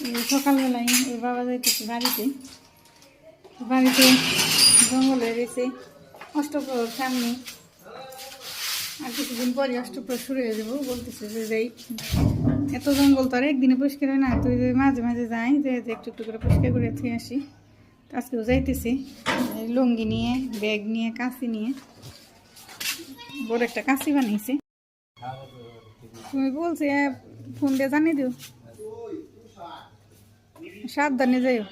সকালবেলায় ওর বাবা যাইতেছে বাড়িতে। বাড়িতে জঙ্গল হয়ে গেছে অষ্টপ্রহর সামনে। আর কিছুদিন পরে অষ্টপ্রহর শুরু হয়ে যাব। বলতেছে যে যাই এত জঙ্গল তো আর একদিনে পরিষ্কার হয় না। তুই যে মাঝে মাঝে যাই যে একটু একটু করে পরিষ্কার করে থুয়ে আসি। আজকেও যাইতেছি। লুঙ্গি নিয়ে ব্যাগ নিয়ে কাঁচি নিয়ে। বড় একটা কাঁচি বানিয়েছে। তুমি বলছি আহ, ফোন দিয়ে জানিয়ে দিও। সাবধানে যাইও।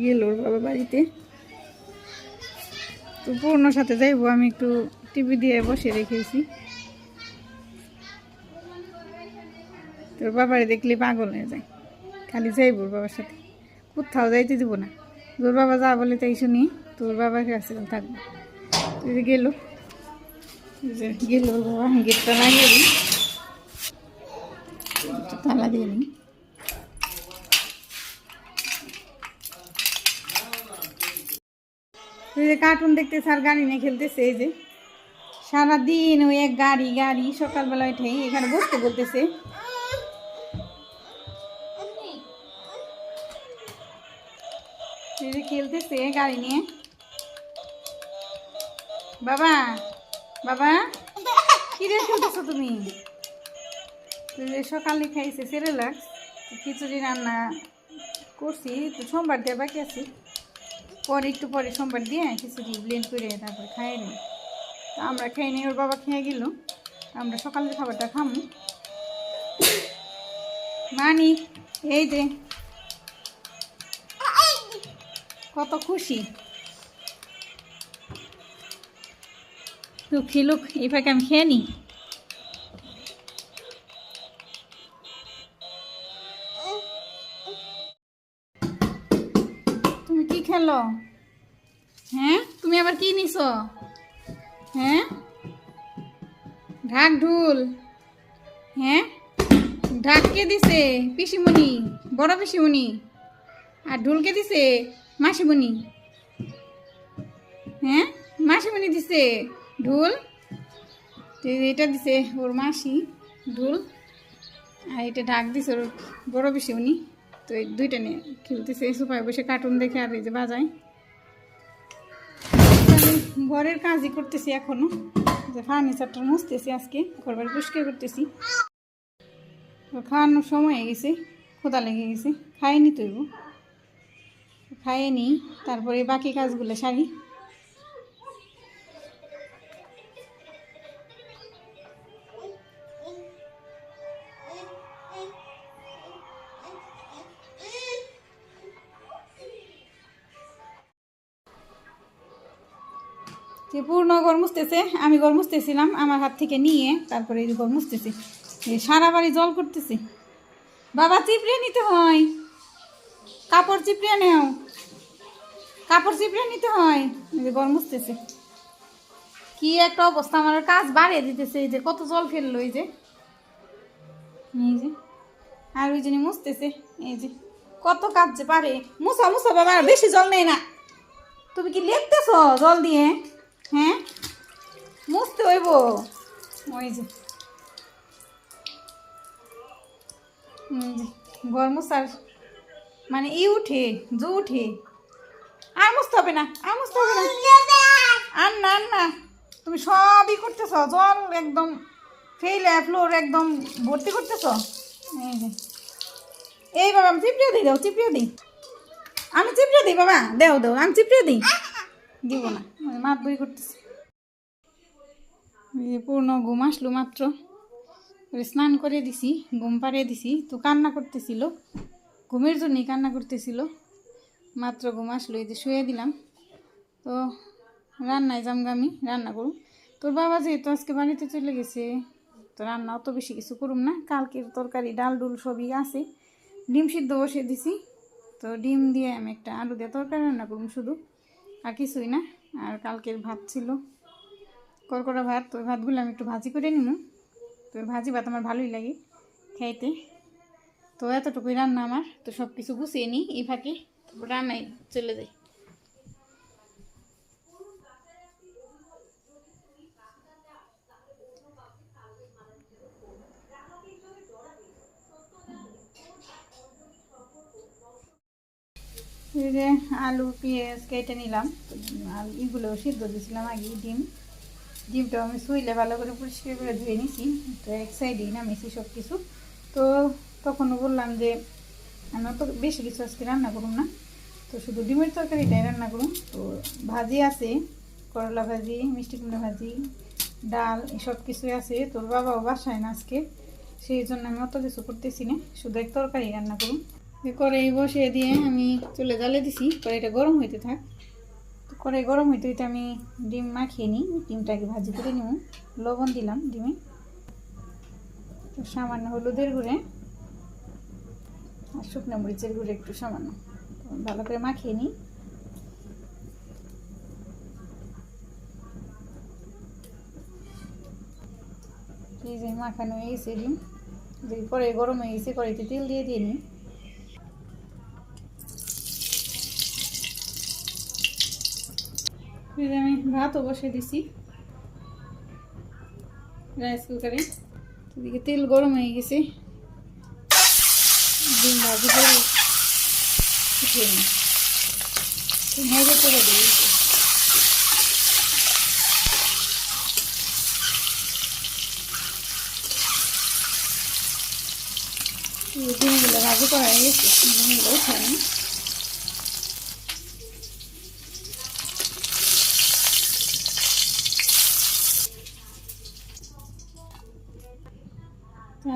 গেল ওর বাবা বাড়িতে। তো পূর্ণর সাথে যাইবো, আমি একটু টিভি দিয়ে বসে রেখেছি। তোর বাবারে দেখলে পাগল হয়ে যায়। খালি যাইব ওর বাবার সাথে। কোথাও যাইতে দিব না। তোর বাবা যা বলে তাই শুনি, তোর বাবার কাছে থাকব। গেল। গেল বাবা, গেটটা দিই। একটু তালা দিয়ে নিই এই যে কার্টুন দেখতেছে আর গাড়ি নিয়ে খেলতেছে, এই যে। সারাদিন ওই এক গাড়ি গাড়ি, সকালবেলা উঠে এখানে বসতে বলতেছে। এই যে খেলতেছে গাড়ি নিয়ে। বাবা বাবা, কি রে খেলতেছো তুমি? সকালে খাইছে সেরেলাক্স খিচুড়ি রান্না করছি তো সোমবার দিয়ে বাকি আছি। পরে, একটু পরে সোমবার দিয়ে খিচুড়ি ব্লেন্ড করে তারপরে খাই নি। তো আমরা খাই নি, ওর বাবা খেয়ে গেল। আমরা সকালের খাবারটা খামু। মানি, এই যে। কত খুশি। লুক লুক, এই ফাঁকে আমি খেয়ে নিই খেলো। হ্যাঁ? তুমি আবার কি নিছ? হ্যাঁ? ঢাক ঢুল। হ্যাঁ? ঢাক কে দিছে? পিসিমণি, বড় পিসিমণি। আর ঢুলকে দিছে? মাসিমণি। হ্যাঁ? মাসিমণি দিছে ঢুল। এটা দিছে ওর মাসি ঢুল। আর এটা ঢাক দিছে ওর বড় পিসিমণি। তো এই দুইটা নিয়ে খেলতেছে। এই সোফায় বসে কার্টুন দেখে আর এই যে বাজাই। আমি ঘরের কাজই করতেছি এখনও যে ফার্নিচারটা মুছতেছি আজকে ঘরবার পরিষ্কার করতেছি। খাওয়ানোর সময় হয়ে গেছে খোদা লেগে গেছে, খাইনি তৈব খাইনি তারপরে বাকি কাজগুলো সারি। যে পূর্ণ গড় মুছতেছে, আমি গড় মুছতেছিলাম আমার হাত থেকে নিয়ে, তারপরে এই গড় মুছতেছি। সারা বাড়ি জল করতেছি। বাবা, চিপড়ে নিতে হয়। কাপড় চিপড়ে নেও। কাপড় চিপড়ে নিতে হয়। এই যে গড় মুছতেছে। কি একটা অবস্থা, আমার কাজ বাড়িয়ে দিতেছে। এই যে কত জল ফেলল, এই যে। এই যে। আর ওই জন্য মুছতেছে। এই যে। কত কাজ যে পারে। মুছা মুছা, বাবা বেশি জল নেই না। তুমি কি লেপতেছ জল দিয়ে? হ্যাঁ? মুছতে হইব। ওই যে। ঘর মুছার মানে ই উঠে, জু উঠে। আর মুছতে হবে না, আর মুছতে হবে না। আর না আর না। তুমি সবই করতেছ, জল একদম ফেলে ফ্লোর একদম ভর্তি করতেছ? এই এই বাবা আমি চিপড়িয়ে দিই, দাও, চিপড়িয়ে দিই। আমি চিপড়িয়ে দিই, বাবা। দেও দেও, আমি চিপড়িয়ে দিই। দিব না। মাত বই করতেছি। পূর্ণ ঘুম আসলো মাত্র। স্নান করে দিছি, ঘুম পাড়িয়ে দিছি। তো কান্না করতেছিল। ঘুমের জন্যই কান্না করতেছিল। মাত্র ঘুম আসলো, এই যে শুয়ে দিলাম। তো রান্নায় জামগামি রান্না করুন তোর বাবা যেহেতু আজকে বাড়িতে চলে গেছে, তো রান্না অত বেশি কিছু করুম না। কালকের তরকারি, ডাল ডুল সবই আছে। ডিম সিদ্ধ বসিয়ে দিছি। তো ডিম দিয়ে আমি একটা আলু দিয়ে তরকারি রান্না করুম শুধু। আর কিছুই না, আর কালকের ভাত ছিল। করকরা ভাত, ওই ভাতগুলো আমি একটু ভাজি করে নিব তো ভাজি ভাত আমার ভালোই লাগে খাইতে তো এতটুকুই রান্না আমার, তো সব কিছু গুছিয়ে নিই এই ফাঁকে, তারপর রান্নায় চলে যাই। এই আলু, পেঁয়াজ কেটে নিলাম। আর এগুলো সিদ্ধ দিয়েছিলাম আগে ডিম। ডিমটা আমি শুইলে ভালো করে পরিষ্কার করে ধুয়ে নিছি। তো এক সাইডেই নামিয়েছি সব কিছু তো তখনও বললাম যে, আমি তো বেশি কিছু আজকে রান্না করুন না। তো শুধু ডিমের তরকারিটাই রান্না করুন তো ভাজি আছে, করলা ভাজি, মিষ্টি কুমড়া ভাজি, ডাল এসব কিছুই আছে। তোর বাবাও বাসায় না আজকে। সেই জন্য আমি অত কিছু করতেছি না। শুধু এক তরকারি রান্না করুন কড়াই বসিয়ে দিয়ে আমি চুলে জ্বালে দিছি, কড়াইটা গরম হইতে থাক। তো কড়াই গরম হইতে হইতে আমি ডিম মাখিয়ে নিই, ডিমটাকে ভাজি করে নিব। লবণ দিলাম ডিমে। তো সামান্য হলুদের গুঁড়ে আর শুকনো মরিচের গুঁড়ে একটু সামান্য। ভালো করে মাখিয়ে নিই। এই যে মাখানো হয়ে গেছে ডিম, যে পরে গরম হয়ে গেছে, কড়াইতে তেল দিয়ে দিয়ে নিই। যে আমি ভাতও বসে দিছি। রাইস কুকারে এদিকে তেল গরম হয়ে গেছে। ডিম ভাজি করে দিই ডিমগুলো ভাজি করা হয়ে গেছে। ডিমগুলো উঠে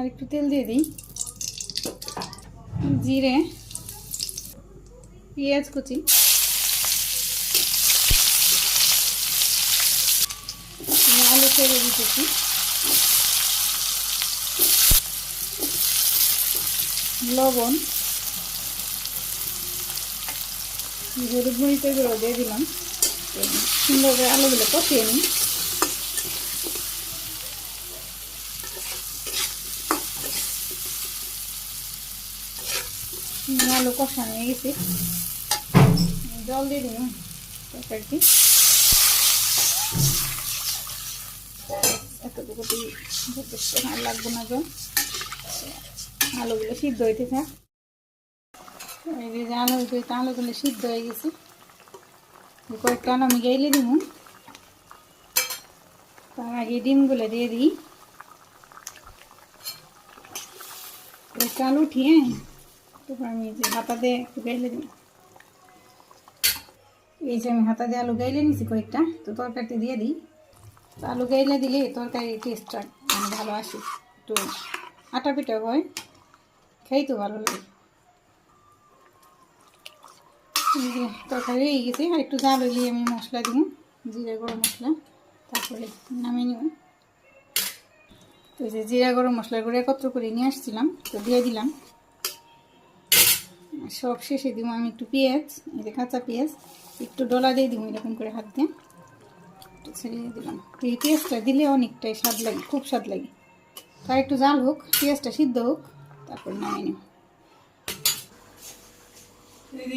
আর একটু তেল দিয়ে দিই। জিরে, পেঁয়াজ কুচি। আলু ছেড়ে দিতেছি। লবণ। হলুদ মরিচের গুঁড়ো দিয়ে দিলাম। সুন্দর করে আলুগুলো কষিয়ে নিই আলু কষানো হয়ে গেছে। জল দিয়ে দিন তরকারিটি এতটুকু আর লাগবে না জল। আলুগুলো সিদ্ধ হইতে থাক। এই যে আলু হইতে আলুগুলো সিদ্ধ হয়ে গেছে। কয়েকটা আলু আমি গেলে দিব তার আগে ডিমগুলো দিয়ে দিই। কয়েকটা আলু উঠিয়ে তারপর আমি যে হাতা দিয়ে একটু গাইলে দিই এই যে আমি হাতা দিয়ে আলু গাইলে নিছি কয়েকটা, তো তরকারিতে দিয়ে দিই। তো আলু গাইলে দিলে তরকারি টেস্টটা মানে ভালো আসে। একটু আটা পিঠা হয় খাইতে ভালো লাগে। তরকারি হয়ে গেছে, আর একটু জাল হইলে আমি মশলা দিব, জিরা, গরম মশলা, তারপরে নামিয়ে নিব। তো যে জিরা, গরম মশলা করে একত্র করে নিয়ে আসছিলাম, তো দিয়ে দিলাম। সব শেষে দিব আমি একটু পেঁয়াজ, এই কাঁচা পেঁয়াজ, একটু ডলা দিয়ে দিব এরকম করে হাত দিয়ে। একটু ছেড়ে দিলাম। তো এই পেঁয়াজটা দিলে অনেকটাই স্বাদ লাগে, খুব স্বাদ লাগে। তার একটু জাল হোক, পেঁয়াজটা সিদ্ধ হোক, তারপর নামিয়ে নিব।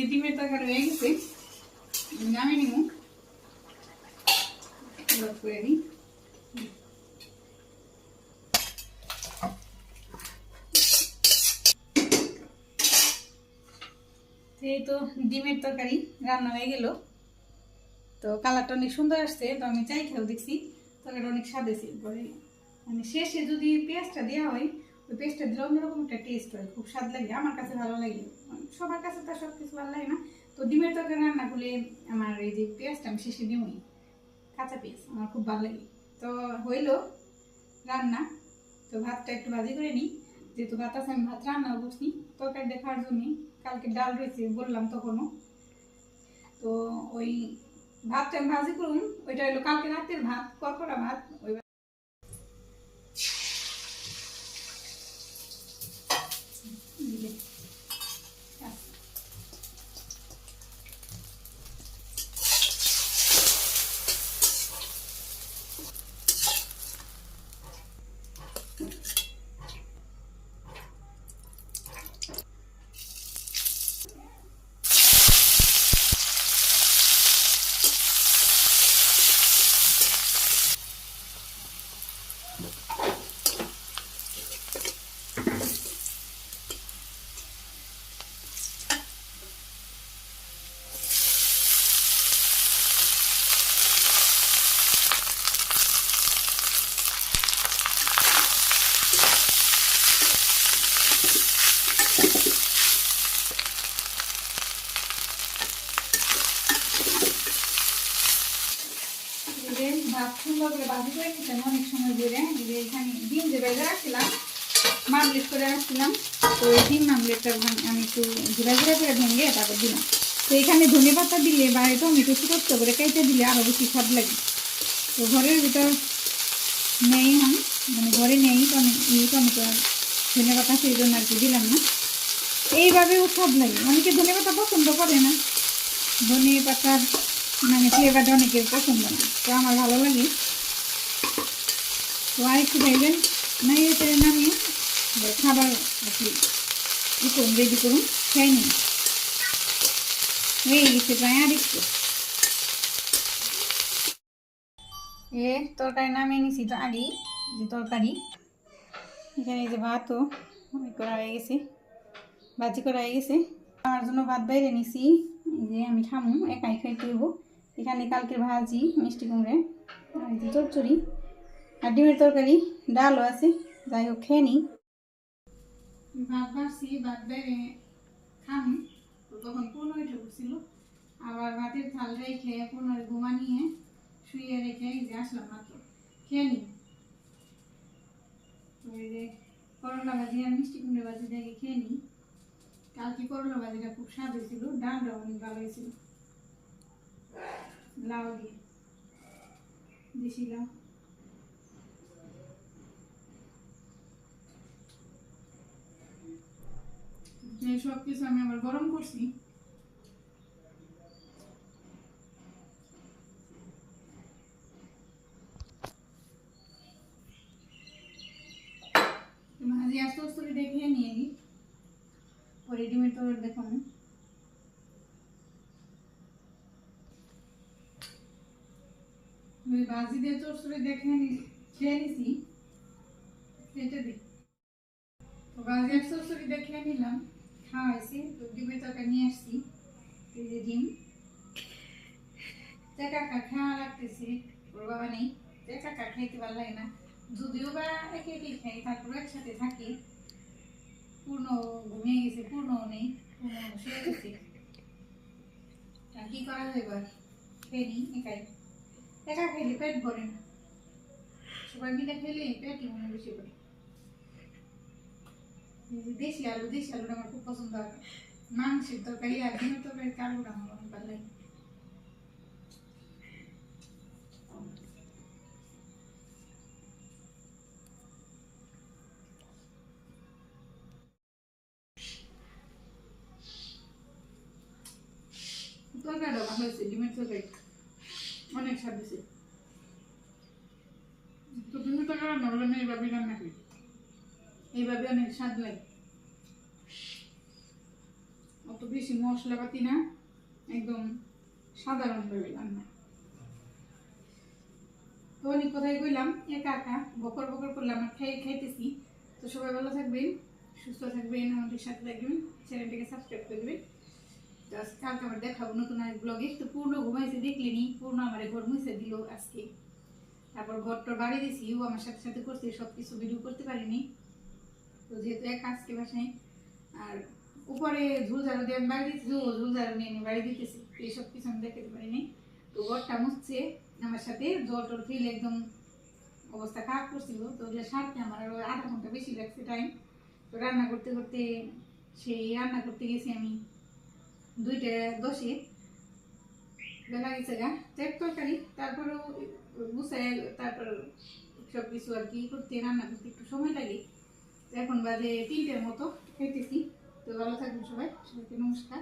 ডিমের তরকারি হয়ে গেছে নামিয়ে নিব। করে দিই। এই তো ডিমের তরকারি রান্না হয়ে গেল। তো কালারটা অনেক সুন্দর আসছে, তো আমি চাই খেয়েও দেখছি। তরকারিটা অনেক স্বাদ এসে পরে মানে শেষে যদি পেঁয়াজটা দেওয়া হয়, ওই পেঁয়াজটা দিলে অন্যরকম একটা টেস্ট হয়, খুব স্বাদ লাগে। আমার কাছে ভালো লাগে। সবার কাছে তো সব কিছু ভালো লাগে না। তো ডিমের তরকারি রান্না করলে আমার এই যে পেঁয়াজটা আমি শেষে দিই কাঁচা পেঁয়াজ, আমার খুব ভালো লাগে। তো হইল রান্না। তো ভাতটা একটু ভাজি করে নিই। যেহেতু ভাত আছে, আমি ভাত রান্নাও করছি তরকারি দেখার জন্য। কালকে ডাল রয়েছে, বললাম তখনও। তো ওই ভাতটা ভাজি করুন, ওইটা হলো কালকে রাতের ভাত কর্করা ভাত, ওই যে বেজে রাখছিলাম মামলেট করে রাখছিলাম তো এই ডিম মামলেটটা আমি একটু ঘুরা ঘুরা করে ভেঙে তারপর দিলাম। তো এখানে ধনে পাতা দিলে বা টমেটো ছোটো করে কেটে দিলে আরও বেশি স্বাদ লাগে। তো ঘরের ভিতর নেই হাম মানে ঘরে নেই টমেটো আর ধনে পাতা সেই জন্য আর কি দিলাম না। এইভাবেও স্বাদ লাগে। অনেকে ধনে পাতা পছন্দ করে না। ধনে পাতার মানে ফ্লেভারটা অনেকের পছন্দ না। তো আমার ভালো লাগে। তো আর একটু ভাইবেন না এতে নামিয়ে এবার খাবার কি করুন রেডি করুন, খেয়ে নিন। হয়ে গেছে প্রায় আর একটু। এ তরকারি নামিয়ে নিছি তো আগে যে তরকারি। এখানে যে ভাতও করা হয়ে গেছে, ভাজি করা হয়ে গেছে। আমার জন্য ভাত বাইরে নিছি যে আমি খামু, একাই খাই করব এখানে কালকের ভাজি, মিষ্টি কুমড়ে, আর যে চচ্চড়ি। আর ডিমের তরকারি, ডালও আছে, যাই হোক, খেয়ে নিই। ভাত বাড়ছি ভাত বাইরে খামু তখন উঠে পড়ছিল আবার ভাতের থাল রেখে পূর্ণের ঘুমা নিয়ে শুয়ে রেখে আসলাম মাত্র। খেয়ে নিই। যে করলা ভাজি আর মিষ্টি ভাজি দেখে খেয়ে নিই। কালকে করলা ভাজিটা খুব স্বাদ হয়েছিল ডালটা অনেক ভালো হয়েছিল। লাউ দিয়ে, দেশি এই সব কিছু আমি আবার গরম করছি। ভাজি আস্তে আস্তে দেখে নিয়ে রেডিমেড দেখো ভাজি দিয়ে দেখে নি, খেয়ে নিছি। খেতে দিই। তো ভাজি চড়চড়ি দেখে নিলাম। তো ডিমের তরকারি নিয়ে আসছি যে ডিম। খাওয়া লাগতেছে, ওর বাবা নেই খাইতে ভালো লাগে না। যদিও বা একে একে খাই একসাথে থাকি। পূর্ণ ঘুমিয়ে গেছে পূর্ণ নেই, পূর্ণ শুয়ে গেছে। কি করা যায় এবার? নিই, একাই। একা খেলে পেট ভরে না। সবাই মিলে খেলে পেটই মনে বেশি করে দেশি আলু, দেশি আলুটা আমার খুব পছন্দ হয়। মাংসের তরকারি আর ডিমের তরকারি আলুটা আমার অনেক ভালো লাগে। তরকারিটা ভালো হয়েছে, ডিমের তরকারি। অনেক স্বাদ হয়েছে। তো ডিমের তরকারি রান্না করলে আমি এইভাবে রান্না করি। এইভাবে অনেক স্বাদ লাগে। অত বেশি মশলাপাতি না, একদম সাধারণভাবে রান্না। তো অনেক কথাই কইলাম, একা একা বকর বকর করলাম আর খাই খাইতেছি। তো সবাই ভালো থাকবেন, সুস্থ থাকবেন, আমাদের সাথে থাকবেন, চ্যানেলটিকে সাবস্ক্রাইব করবেন আজকে কালকে আবার দেখাবো নতুন এক ব্লগে তো পূর্ণ ঘুমাইছে দেখলেনি পূর্ণ আমার ঘর মুছে দিল আজকে। তারপর ঘরটা বাড়ি দিয়েছি ও আমার সাথে সাথে করছে সব কিছু ভিডিও করতে পারিনি। তো যেহেতু এক আজকে বাসায়, আর উপরে ঝুল ঝাড়ু দিয়ে আমি বাড়ি ও ঝুল ঝাড়ু নিয়ে নিয়ে বাড়ি দিতেছি এইসব কিছু আমি দেখাতে পারিনি। তো ঘরটা মুছছে, আমার সাথে জল টল ফেলে একদম অবস্থা খারাপ করছিল। তো ওগুলো সারতে আমার আরও আধা ঘণ্টা বেশি লাগছে টাইম তো রান্না করতে করতে সেই রান্না করতে গেছি আমি দুইটা দশে। বেলা গেছে গা চেক তরকারি, তারপরেও গুছাই তারপর সব কিছু আর কি করতে, রান্না করতে একটু সময় লাগে। এখন বাজে তিনটের মতো খেতেছি তো ভালো থাকবেন সবাই সবাইকে নমস্কার।